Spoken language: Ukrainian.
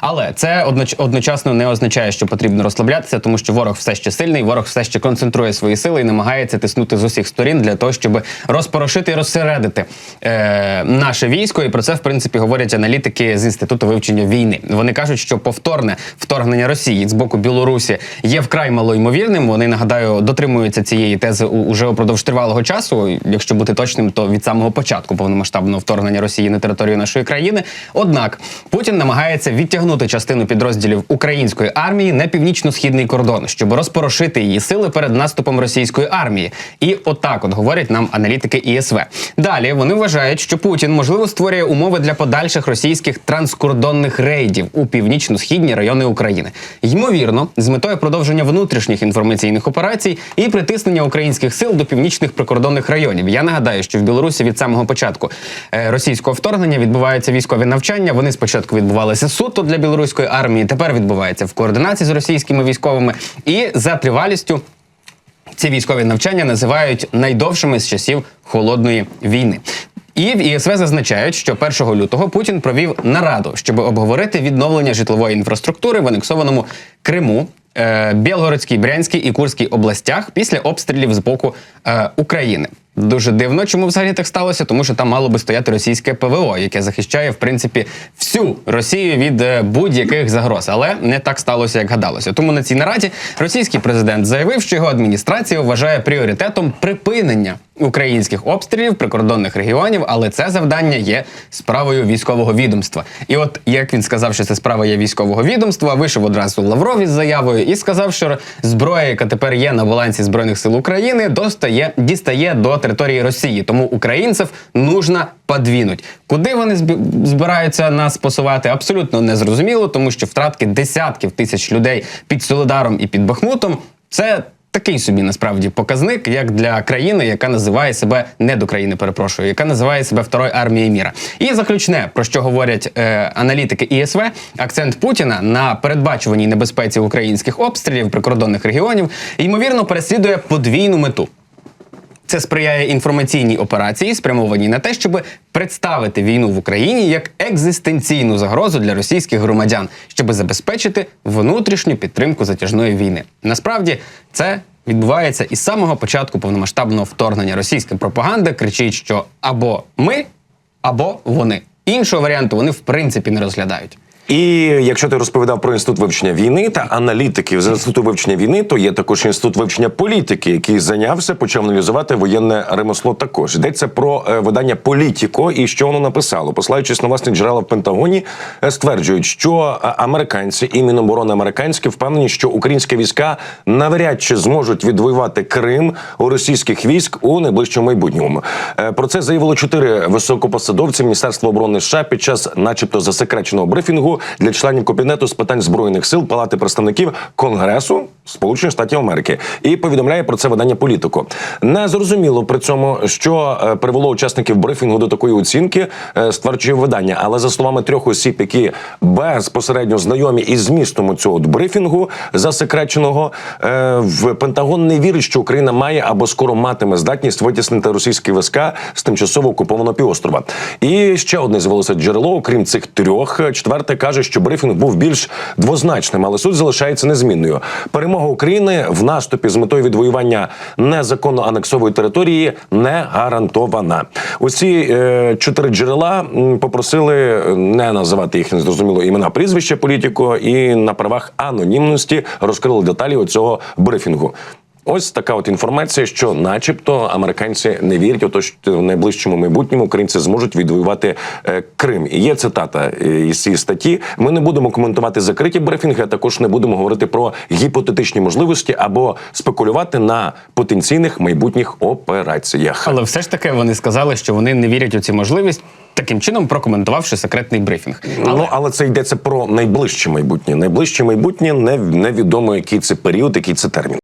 Але це одноч- одночасно не означає, що потрібно розслаблятися, тому що ворог все ще сильний, ворог все ще концентрує свої сили і намагається тиснути з усіх сторін для того, щоб розпорошити і розсередити е, наше військо. І про це в принципі говорять аналітики з інституту вивчення війни. Вони кажуть, що повторне вторгнення Росії з боку Білорусі є вкрай малоймовірним. Вони нагадаю дотримуються цієї тези уже упродовж тривалого часу. Якщо бути точним, то від самого початку повномасштабного вторгнення Росії на територію нашої країни. Однак Путін намагається відтягнути частину підрозділів української армії на північно-східний кордон, щоб розпорошити її сили перед наступом російської армії. І отак, от говорять нам аналітики ІСВ. Далі вони вважають, що Путін можливо створює умови для подальших російських транскордонних рейдів у північно-східні райони України. Ймовірно, з метою продовження внутрішніх інформаційних операцій і притиснення українських сил до північних прикордонних районів. Я нагадаю, що в Білорусі від самого початку е, російського вторгнення відбуваються військові навчання. Вони спочатку відбувалися суто для білоруської армії, тепер відбуваються в координації з російськими військовими і за тривалістю. Ці військові навчання називають найдовшими з часів холодної війни. І в ІСВ зазначають, що 1 лютого Путін провів нараду, щоб обговорити відновлення житлової інфраструктури в анексованому Криму, е, Білгородській, Брянській і Курській областях після обстрілів з боку е, України. Дуже дивно, чому взагалі так сталося, тому що там мало би стояти російське ПВО, яке захищає в принципі всю Росію від е, будь-яких загроз, але не так сталося, як гадалося. Тому на цій нараді російський президент заявив, що його адміністрація вважає пріоритетом припинення українських обстрілів прикордонних регіонів, але це завдання є справою військового відомства. І от як він сказав, що це справа є військового відомства, вийшов одразу Лавров із заявою і сказав, що зброя, яка тепер є на балансі збройних сил України, достає дістає до території Росії. Тому українців нужно подвінуть. Куди вони збираються нас посувати? Абсолютно незрозуміло, тому що втратки десятків тисяч людей під Солидаром і під Бахмутом це. Такий собі насправді показник, як для країни, яка називає себе не до країни, перепрошую, яка називає себе второю армією міра. І заключне про що говорять е, аналітики ІСВ, акцент Путіна на передбачуваній небезпеці українських обстрілів прикордонних регіонів ймовірно переслідує подвійну мету. Це сприяє інформаційній операції, спрямованій на те, щоб представити війну в Україні як екзистенційну загрозу для російських громадян, щоб забезпечити внутрішню підтримку затяжної війни. Насправді це відбувається із самого початку повномасштабного вторгнення. Російська пропаганда кричить, що або ми, або вони. Іншого варіанту вони в принципі не розглядають. І якщо ти розповідав про інститут вивчення війни та аналітиків з інституту вивчення війни, то є також інститут вивчення політики, який зайнявся, почав аналізувати воєнне ремесло. Також йдеться про е, видання Політіко і що воно написало, посилаючись на власні джерела в Пентагоні, е, стверджують, що е, американці і Міноборони американські впевнені, що українські війська навряд чи зможуть відвоювати Крим у російських військ у найближчому майбутньому. Про це заявило чотири високопосадовці Міністерства оборони США під час, начебто, засекреченого брифінгу для членів кабінету з питань збройних сил Палати представників Конгресу Сполучених Штатів Америки. І повідомляє про це видання політико. Не зрозуміло при цьому, що е, привело учасників брифінгу до такої оцінки, е, стверджує видання. Але за словами трьох осіб, які безпосередньо знайомі із змістом цього брифінгу засекреченого, е, в Пентагон не вірить, що Україна має або скоро матиме здатність витіснити російські війська з тимчасово окупованого півострова. І ще одне з'явилося джерело, окрім цих трьох. Четверте каже, що брифінг був більш двозначним, але суть залишається незмінною. Перемога України в наступі з метою відвоювання незаконно анексової території не гарантована. Усі е, чотири джерела попросили не називати їх незрозуміло імена прізвища політико і на правах анонімності розкрили деталі цього брифінгу. Ось така от інформація, що, начебто, американці не вірять те, що в найближчому майбутньому українці зможуть відвоювати е, Крим. І є цитата е, із цієї статті. Ми не будемо коментувати закриті брифінги, а також не будемо говорити про гіпотетичні можливості або спекулювати на потенційних майбутніх операціях. Але все ж таки вони сказали, що вони не вірять у ці можливість, таким чином прокоментувавши секретний брифінг. Але... Ну, але це йдеться про найближче майбутнє. Найближче майбутнє не, невідомо, який це період, який це термін.